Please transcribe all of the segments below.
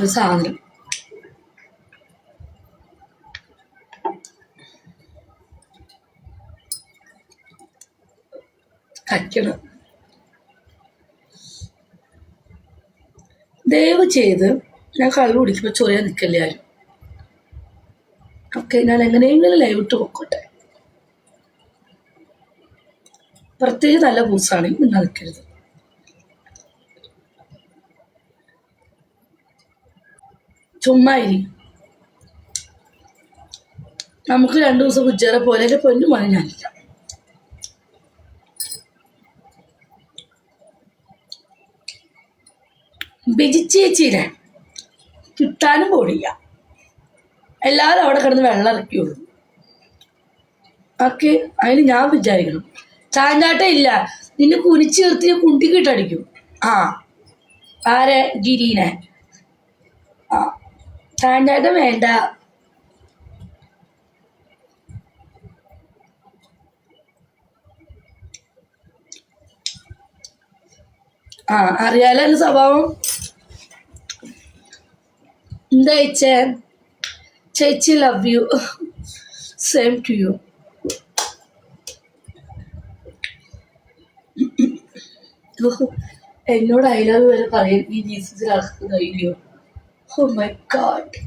ഒരു സാധനം. കയ്ക്കണം. ദയവ് ചെയ്ത് ഞാൻ കള്ളു കുടിക്കുമ്പോൾ ചൊറിയാൻ നിൽക്കല്ലേ ആരും? ഓക്കെ ഞാൻ എങ്ങനെയെങ്കിലും ലൈവ് ഇട്ട് പൊക്കോട്ടെ. പ്രത്യേകിച്ച് നല്ല പൂസാണെങ്കിൽ നിങ്ങൾ നിൽക്കരുത് ചുമ്മാ നമുക്ക് രണ്ടു ദിവസം കുച്ചേറെ പോലെ പൊന്നു മണി ഞാനില്ല ബിജി ചേച്ചീനെ കിട്ടാനും പോടില്ല എല്ലാവരും അവിടെ കിടന്ന് വെള്ളം ഇറക്കിയുള്ളൂ. ഓക്കെ അതിന് ഞാൻ വിചാരിക്കണം ചാഞ്ചാട്ട ഇല്ല. നിന്നെ കുനിച്ച് നിർത്തി കുണ്ടിക്കിട്ടടിക്കും ആ. ആരെ? ഗിരീനെ. ചാഞ്ചാട്ടം വേണ്ട. ആ അറിയാലോ എന്റെ സ്വഭാവം. എന്താ ചേച്ചേ? ചേച്ചി love you same to you എന്നോട് ഐ വരെ പറയും. ഈ ജീസസിൽ നടക്കുന്ന ധൈര്യം ഓ മൈ ഗാഡ്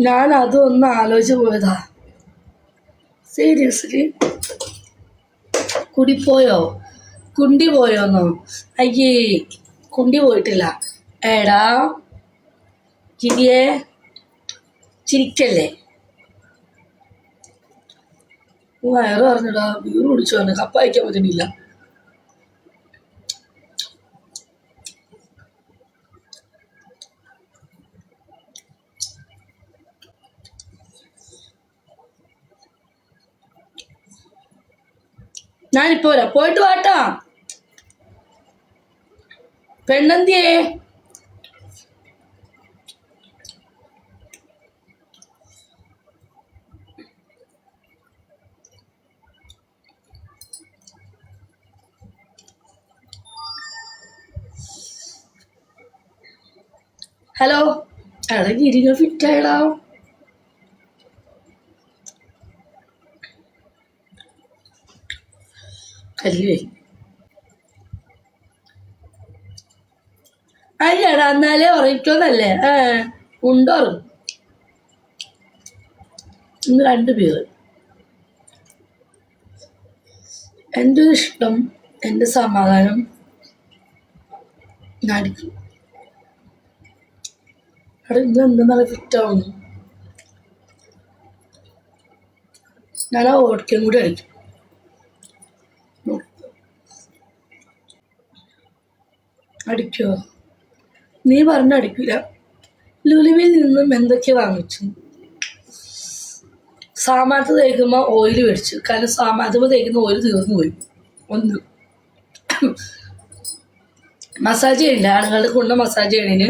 ഞാൻ അതൊന്ന് ആലോചിച്ച് പോയതാ. സീരിയസ്ലി കുടിപ്പോയോ? കുണ്ടി പോയോന്നോ അയ്യേ കുണ്ടി പോയിട്ടില്ല എടാ ചിരിയെ ചിരിക്കല്ലേ? വയറ് പറഞ്ഞിടാ ബീർ കുടിച്ചു കപ്പ അയക്കാൻ പറ്റുന്നില്ല ഞാനിപ്പോ പോയിട്ട് വാട്ടാ. പെണ്ണെന്തിയേ? ഹലോ. എടാ ഗിരിക കല്ല് അല്ലടാ എന്നാലേ ഉറങ്ങിക്കോന്നല്ലേ ഏ ഉണ്ടോറും. ഇന്ന് രണ്ട് പേര്. എന്റെ ഇഷ്ടം എന്റെ സമാധാനം നടിക്കും അവിടെ ഇന്ന് എന്തെന്നാണ് ഫിറ്റാവുന്നു ഞാൻ ആ ഓടിക്കും കൂടി അടിക്കും. അടിക്കോ നീ പറഞ്ഞ അടിക്കില്ല ലുലുവിൽ നിന്നും എന്തൊക്കെ വാങ്ങിച്ചു? സാമാനത്ത് തേക്കുമ്പോൾ ഓയിൽ മേടിച്ചു. കാരണം സാമാനത്തിൽ തേക്കുന്ന ഓയിൽ തീർന്നു പോയി. ഒന്ന്. മസാജ് ചെയ്യില്ല ആണുങ്ങളുടെ കൊണ്ട് മസാജ് ചെയ്യണതിന്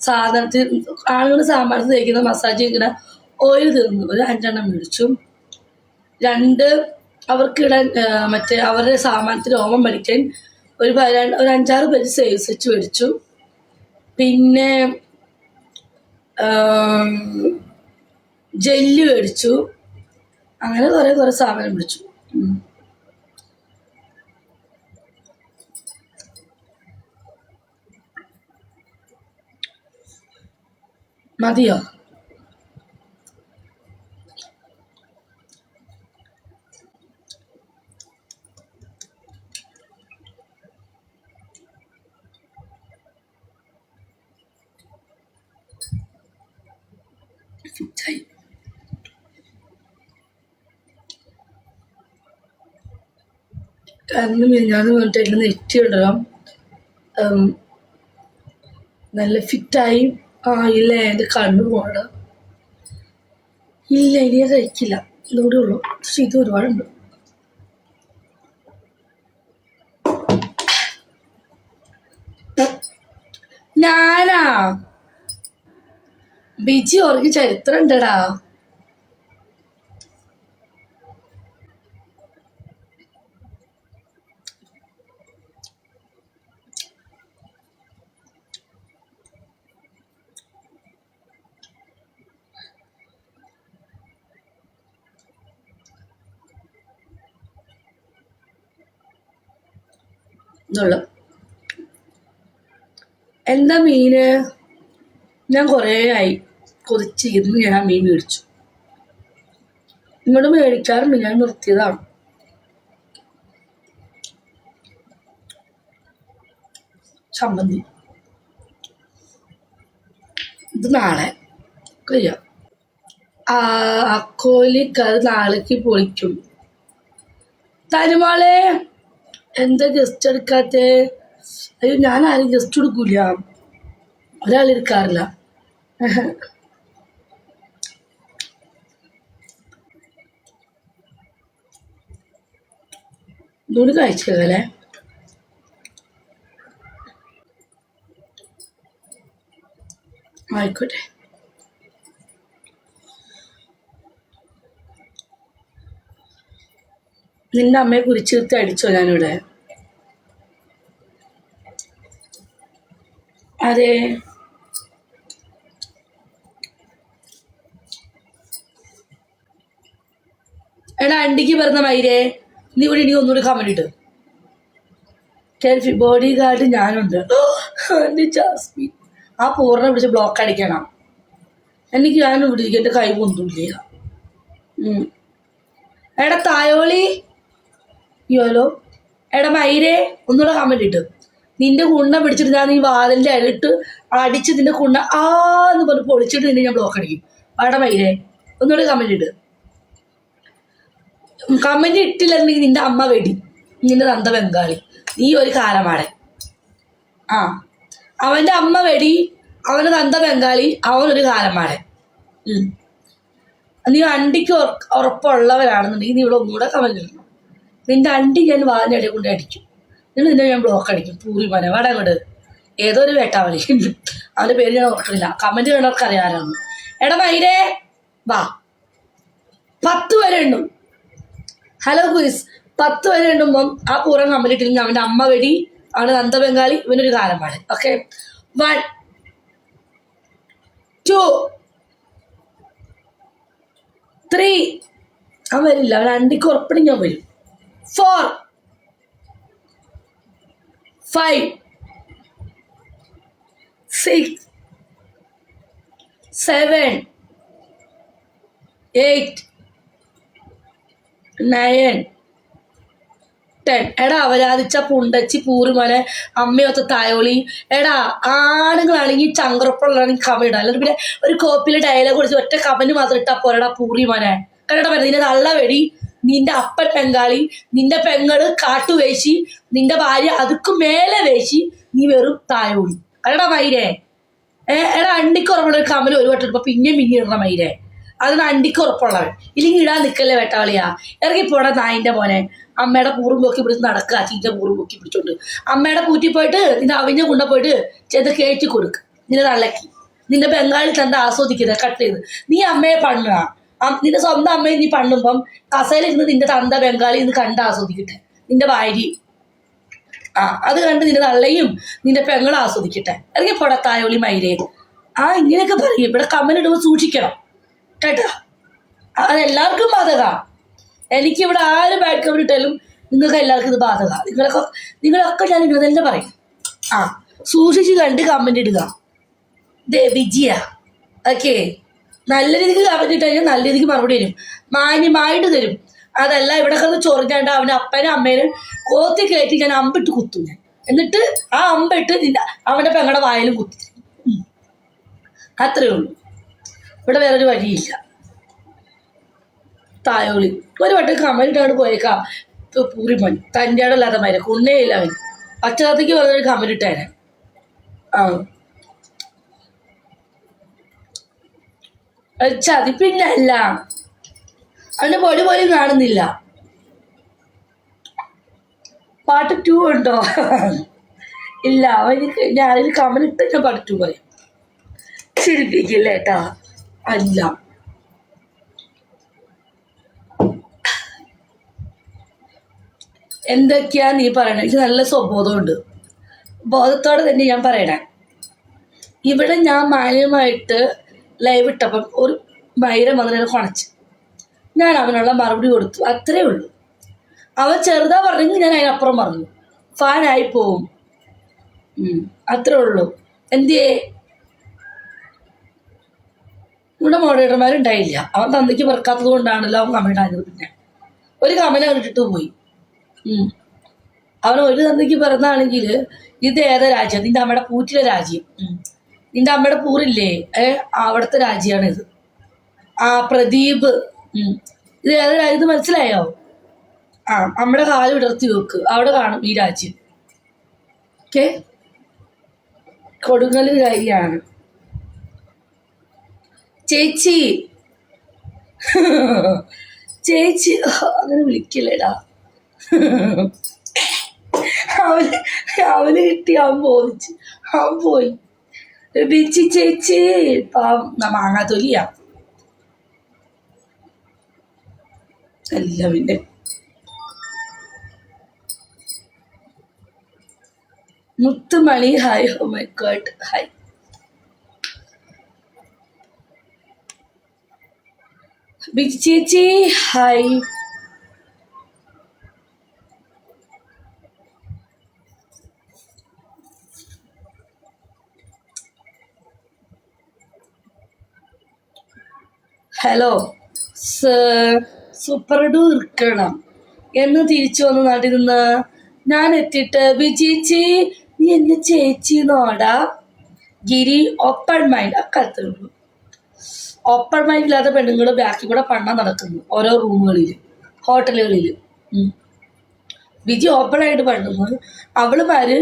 സാധനത്തിൽ ആണുങ്ങൾ സാമാനത്ത് തേക്കുന്ന മസാജ് ചെയ്യുന്ന ഓയിൽ തീർന്നു ഒരു അഞ്ചെണ്ണം മേടിച്ചു. രണ്ട് അവർക്കിടാൻ മറ്റേ അവരുടെ സാമാനത്തിൽ രോമം പഠിക്കാൻ ഒരു ഒരു അഞ്ചാറ് പേര് സേവ് വെച്ച് മേടിച്ചു. പിന്നെ ജെല്ല് മേടിച്ചു. അങ്ങനെ കുറേ കുറേ സാധനം മേടിച്ചു. മതിയോ ഫിറ്റായി പറഞ്ഞിട്ട് എന്റെ നെറ്റി ഉണ്ടല്ലോ നല്ല ഫിറ്റായി ആ ഇല്ല എന്റെ കണ്ണു പോകണം ഇല്ല ഇനി കഴിക്കില്ല. ഇതുകൂടെ ഉള്ളൂ. പക്ഷെ ഇത് ഒരുപാടുണ്ട്. ഞാനാ ബിജി ഓർക്ക് ചരിത്രം ഉണ്ടടാ ഇതുള്ള എന്താ മീന്? ഞാൻ കുറേ ആയി. കൊതിച്ചിരുന്ന് ഞാൻ ആ മീൻ മേടിച്ചു. ഇങ്ങോട്ട് മേടിക്കാറുണ്ട് ഞാൻ നിർത്തിയതാണ്. ചമ്മന്തി. ഇത് നാളെ. കഴിയാം ആ അക്കോലിക്ക് അത് നാളേക്ക് പൊളിക്കും. തരുമാളെ? എന്താ ഗസ്റ്റ് എടുക്കാത്തെ? അയ്യോ ഞാൻ ആരും ഗസ്റ്റ് എടുക്കൂല. ഒരാൾ എടുക്കാറില്ല. ഇതുകൊണ്ട് കഴിച്ചല്ലേ ആയിക്കോട്ടെ. നിന്റെ അമ്മയെ കുറിച്ചിരുത്തി അടിച്ചോ ഞാനിവിടെ? അതെ. എടാ അണ്ടിക്ക് പറഞ്ഞ മൈരേ നീ ഇവിടെ ഇനി ഒന്നുകൂടി കമന്റ് ഇട്ട് കെൽഫി ബോഡി ഗാർഡ് ഞാനുണ്ട്. ആ പൂർണ പിടിച്ച് ബ്ലോക്ക് അടിക്കണം. എനിക്ക് ഞാൻ ഇവിടെ. എന്റെ കൈ പൊന്തില്ല എടാ തായോളി. യോലോ എടാ മൈരേ ഒന്നുകൂടെ കമന്റ് ഇട്ട്. നിന്റെ കുണ്ണ പിടിച്ചിട്ട് ഞാൻ നീ വാതിലിന്റെ അരിട്ട് അടിച്ച് നിന്റെ കുണ്ണ ആ എന്ന് പറഞ്ഞ് പൊളിച്ചിട്ട് നിന്നെ ഞാൻ ബ്ലോക്ക് അടിക്കും. എടാ മൈരേ ഒന്നുകൂടെ കമന്റ് ഇട്ട്. കമന്റ് ഇട്ടില്ലെങ്കിൽ നിന്റെ അമ്മ വെടി. നിന്റെ നന്ദ ബംഗാളി. നീ ഒരു കാലമാണ് ആ. അവന്റെ അമ്മ വെടി അവന്റെ നന്ദ ബംഗാളി അവനൊരു കാലമാണ്. നീ അണ്ടിക്ക് ഉറ- ഉറപ്പുള്ളവരാണെന്നുണ്ടെങ്കിൽ നീ ഇവിടെ ഒന്നുകൂടെ കമന്റ് ഇടണം. നിന്റെ അണ്ടി ഞാൻ ഇടയിൽ കൊണ്ട് അടിക്കും. നിങ്ങൾ നിന്നെ ഞാൻ ബ്ലോക്ക് അടിക്കും. പൂരി. മന വട അങ്ങോട്ട് ഏതോ ഒരു വേട്ടാവലി അവന്റെ പേര് ഞാൻ ഓർക്കുന്നില്ല. കമന്റ് കണ്ടവർക്ക് അറിയാനാണ്. എടാ മൈരേ വാ. പത്ത് വരെ ഉണ്ടും ഹലോ കുയിസ് പത്ത് വരെ ഉണ്ടുമ്പം ആ പൂരം കമ്പനിട്ടില്ലെങ്കിൽ അവന്റെ അമ്മ വെടി ആണ് നന്ദ ബംഗാളി ഇവനൊരു കാലം പാട്. ഓക്കെ വൺ ടു ത്രീ അവൻ വരില്ല. അവൻ അണ്ടിക്ക് ഉറപ്പണി ഞാൻ വരും. Four five six seven eight nine ten എടാ അവരാധിച്ച പുണ്ടച്ചി പൂറുമനെ അമ്മയൊത്ത തായോളി. എടാ ആണുങ്ങളാണെങ്കിൽ ചങ്കറപ്പുള്ളാണെങ്കിൽ കമ ഇടാം. അല്ലെങ്കിൽ പിന്നെ ഒരു കോപ്പിയിൽ ഡയലോഗ് കുറിച്ച് ഒറ്റ കമന്റ് മാത്രം ഇട്ടാ പോരടാ പൂറിമനെ. കണ്ടടാ പറഞ്ഞ നല്ല വെടി. നിന്റെ അപ്പൻ പെങ്കാളി നിന്റെ പെങ്ങൾ കാട്ടുവേശി നിന്റെ ഭാര്യ അതുക്ക് മേലെ വേശി നീ വെറും തായോളി. കണ്ടടാ മൈരേ. ഏ എടാ അണ്ടിക്ക് ഉറപ്പുള്ള ഒരു കമ്മൽ ഒരു വട്ടം ഇപ്പൊ പിന്നെ പിന്നെ ഇടണ മൈരേ. അതിന് അണ്ടിക്കുറപ്പുള്ളവൻ. ഇല്ലെങ്കിൽ ഇടാൻ വേട്ടാളിയാ. ഇറങ്ങി പോടാ നായിന്റെ മോനെ. അമ്മയുടെ പൂറും പൊക്കി പിടിച്ച് നടക്കുക അച്ഛന്റെ പൂറും പൊക്കി പിടിച്ചോണ്ട്. അമ്മയുടെ പൂറ്റി പോയിട്ട് നിന്റെ അവിഞ്ഞ കൊണ്ട പോയിട്ട് ചെന്ന് കയറ്റി കൊടുക്ക്. നിന്റെ തള്ളക്കി. നിന്റെ ബംഗാളി തന്നെ ആസ്വദിക്കുന്നത് കട്ട് ചെയ്ത്. നീ അമ്മയെ പണ്ണുക. നിന്റെ സ്വന്തം അമ്മയെ നീ പണ്ണുമ്പം കസയിലിരുന്ന് നിന്റെ തന്ത ബംഗാളി ഇന്ന് കണ്ട് ആസ്വദിക്കട്ടെ. നിന്റെ ഭാര്യ. ആ അത് കണ്ട് നിന്റെ തള്ളയും നിന്റെ പെങ്ങളും ആസ്വദിക്കട്ടെ. അല്ലെങ്കിൽ പൊടത്തായോളി തായോളി മൈരേ ആ ഇങ്ങനെയൊക്കെ പറയും. ഇവിടെ കമ്മൽ ഇടുമ്പോൾ സൂക്ഷിക്കണം. കേട്ടോ? അതെല്ലാവർക്കും ബാധക. എനിക്ക് ഇവിടെ ആരും ബാഡ് കവർ ഇട്ടാലും നിങ്ങൾക്ക് എല്ലാവർക്കും ഇത് ബാധക. നിങ്ങളൊക്കെ നിങ്ങളൊക്കെ ഞാൻ ഇങ്ങനെ തന്നെ പറയും. ആ സൂക്ഷിച്ച് കണ്ട് കമന്റ് ഇടുക. ദേ വിജയ. ഓക്കെ നല്ല രീതിക്ക് കമന്റ് കഴിഞ്ഞാൽ നല്ല രീതിക്ക് മറുപടി തരും. മാന്യമായിട്ട് തരും. അതല്ല ഇവിടെ കിടന്ന് ചൊറിഞ്ഞാണ്ട് അവന്റെ അപ്പനും അമ്മേനും കോത്തി കയറ്റി ഞാൻ അമ്പിട്ട് കുത്തും ഞാൻ. എന്നിട്ട് ആ അമ്പിട്ട് നിന്റെ അവന്റെ പെങ്ങളുടെ വായിലും കുത്തി. അത്രേ ഉള്ളൂ. ഇവിടെ വേറൊരു വഴിയില്ല. തായോളി ഒരു വട്ടം കമലിട്ടാണ് പോയേക്കാം. പൂരിമൺ തന്റെ ആടല്ലാതെ മരക്കുണ്ണേ കുണ്ണേ ഇല്ല അവൻ അച്ഛനത്തേക്ക് പറഞ്ഞൊരു കമലിട്ടേനെ ആ. ചതിപ്പിന്നല്ല അവന്റെ പൊടി പോലും കാണുന്നില്ല. പാട്ട് ടു ഉണ്ടോ? ഇല്ല അവനിക്ക് ഞാനൊരു കമലിട്ട് ഞാൻ പാട്ട് ടു പറയും. ചിരിപ്പിക്കില്ല ഏട്ടാ അല്ല. എന്തൊക്കെയാ നീ പറയണേ? എനിക്ക് നല്ല സ്വബോധമുണ്ട്. ബോധത്തോടെ തന്നെ ഞാൻ പറയണേ. ഇവിടെ ഞാൻ മാന്യമായിട്ട് ലൈവ് ഇട്ടപ്പം ഒരു മൈരം വന്നിട്ട് കുണച്ച്. ഞാൻ അവനുള്ള മറുപടി കൊടുത്തു. അത്രേ ഉള്ളൂ. അവൻ ചെറുതാ പറഞ്ഞെങ്കിൽ ഞാൻ അതിനപ്പുറം പറഞ്ഞു. ഫാനായി പോവും. അത്രേ ഉള്ളൂ. എന്തിയേ? ഇവിടെ മോഡേറ്റർമാരുണ്ടായില്ല അവൻ തന്നിക്ക് പറക്കാത്തത് കൊണ്ടാണല്ലോ അവൻ ആയത് പിന്നെ. ഒരു കമന്റ് കണ്ടിട്ട് പോയി. അവൻ ഒരു തന്നിക്ക് പിറന്നാണെങ്കിൽ ഇത് ഏതാ രാജ്യം? നിന്റെ അമ്മയുടെ പൂറ്റിലെ രാജ്യം. നിന്റെ അമ്മയുടെ പൂറില്ലേ? ഏ അവിടുത്തെ രാജ്യമാണ് ഇത് ആ പ്രദീപ്. ഇത് ഏതാ ഇത് മനസ്സിലായോ? ആ അമ്മയുടെ കാൽ വിടർത്തി വെക്ക്. അവിടെ കാണും ഈ രാജ്യം. ഓക്കെ? കൊടുങ്ങൽ കാര്യാണ് ചേച്ചി. ചേച്ചി. അങ്ങനെ വിളിക്കില്ലേടാ. അവന് അവന് കിട്ടി അവൻ പോയിച്ച് അവൻ പോയി. ബിച്ചി ചേച്ചി പാവം ന- മാങ്ങാത്തൊലിയാ. എല്ലാം പിന്നെ Muthumani hi oh my God hi. Biji ചേച്ചി ഹായ്. ഹലോ. സൂപ്പർഡു ഇരിക്കണം എന്ന് തിരിച്ചു വന്ന് നാട്ടിൽ നിന്ന് ഞാൻ എത്തിയിട്ട് വിജയിച്ചി നീ എന്നെ ചേച്ചി നോടാ. ഗിരി ഓപ്പൺ മൈൻഡ് അക്കാലത്തേ ഉള്ളൂ ഓപ്പൺ മൈൻഡ് ഇല്ലാത്ത പെണ്ണുങ്ങൾ ബാക്കിൽ കൂടെ പണ്ണ നടക്കുന്നു ഓരോ റൂമുകളിൽ ഹോട്ടലുകളിൽ വിജി ഓപ്പൺ ആയിട്ട് പണ്ണുന്നു അവളുമാര്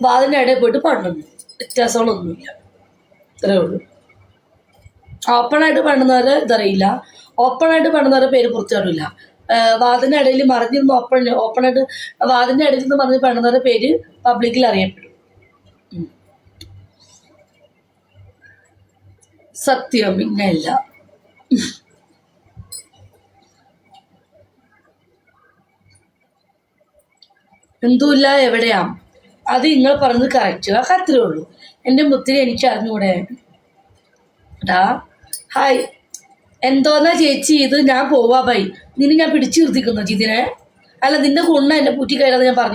വാതിന്റെ ഇടയിൽ പോയിട്ട് പണ്ണുന്നു വ്യത്യാസങ്ങളൊന്നുമില്ല. ഇത്രേ ഉള്ളൂ. ഓപ്പൺ ആയിട്ട് പണ്ടുന്നവരെ ഇതറിയില്ല. ഓപ്പൺ ആയിട്ട് പണ്ടുന്നവരെ പേര് പുറത്തുവിടില്ല വാതിന്റെ ഇടയിൽ മറിഞ്ഞിരുന്ന് ഓപ്പൺ ആയിട്ട് വാതിന്റെ ഇടയിൽ നിന്ന് മറിഞ്ഞ് പണ്ടുന്നവരുടെ പേര് പബ്ലിക്കിൽ അറിയപ്പെടും. സത്യം പിന്നെയല്ല എന്തുമില്ല എവിടെയാ? അത് നിങ്ങൾ പറഞ്ഞത് കറക്റ്റ് ആ അത്രേ ഉള്ളൂ. എന്റെ മുത്തിരി എനിക്ക് അറിഞ്ഞുകൂടെ ടാ ഹായ്. എന്തോന്നാ ചേച്ചി? ഇത് ഞാൻ പോവാ ബൈ. നിന്നെ ഞാൻ പിടിച്ചു നിർത്തിക്കുന്നു ജിതിനെ. അല്ല നിന്റെ കുണ്ണ എന്നെ പൂറ്റി കയറാതെ ഞാൻ പറഞ്ഞു